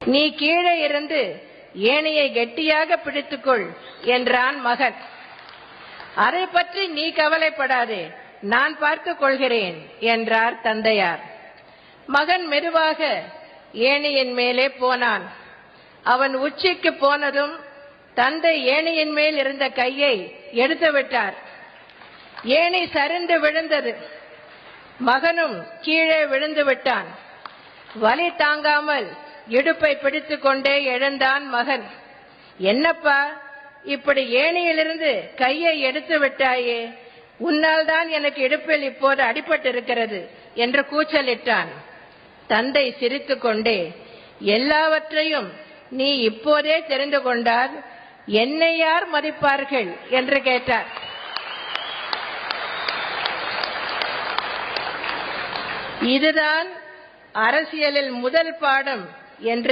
நீ கீழே இருந்து ஏனையை கெட்டியாக பிடித்துக்கொள் என்றான் மகன். அதை பற்றி நீ கவலைப்படாதே நான் பார்த்துக் கொள்கிறேன் என்றார் தந்தையார். மகன் மெதுவாக ஏனையின் மேலே போனான். அவன் உச்சிக்கு போனதும் தந்தை ஏனையின் மேல் இருந்த கையை எடுத்து விட்டார். சரிந்து விழுந்தது. மகனும் கீழே விழுந்து விட்டான். வலி தாங்காமல் இடுப்பை பிடித்துக் கொண்டே எழுந்தான் மகன். என்னப்பா இப்படி ஏணியிலிருந்து கையை எடுத்து விட்டாயே? உன்னால் தான் எனக்கு இடுப்பில் இப்போது அடிபட்டிருக்கிறது என்று கூச்சலிட்டான். தந்தை சிரித்து கொண்டே எல்லாவற்றையும் நீ இப்போதே தெரிந்து கொண்டால் என்னை யார் மதிப்பார்கள்? என்று கேட்டார். இதுதான் அரசியலில் முதல் பாடம். என்று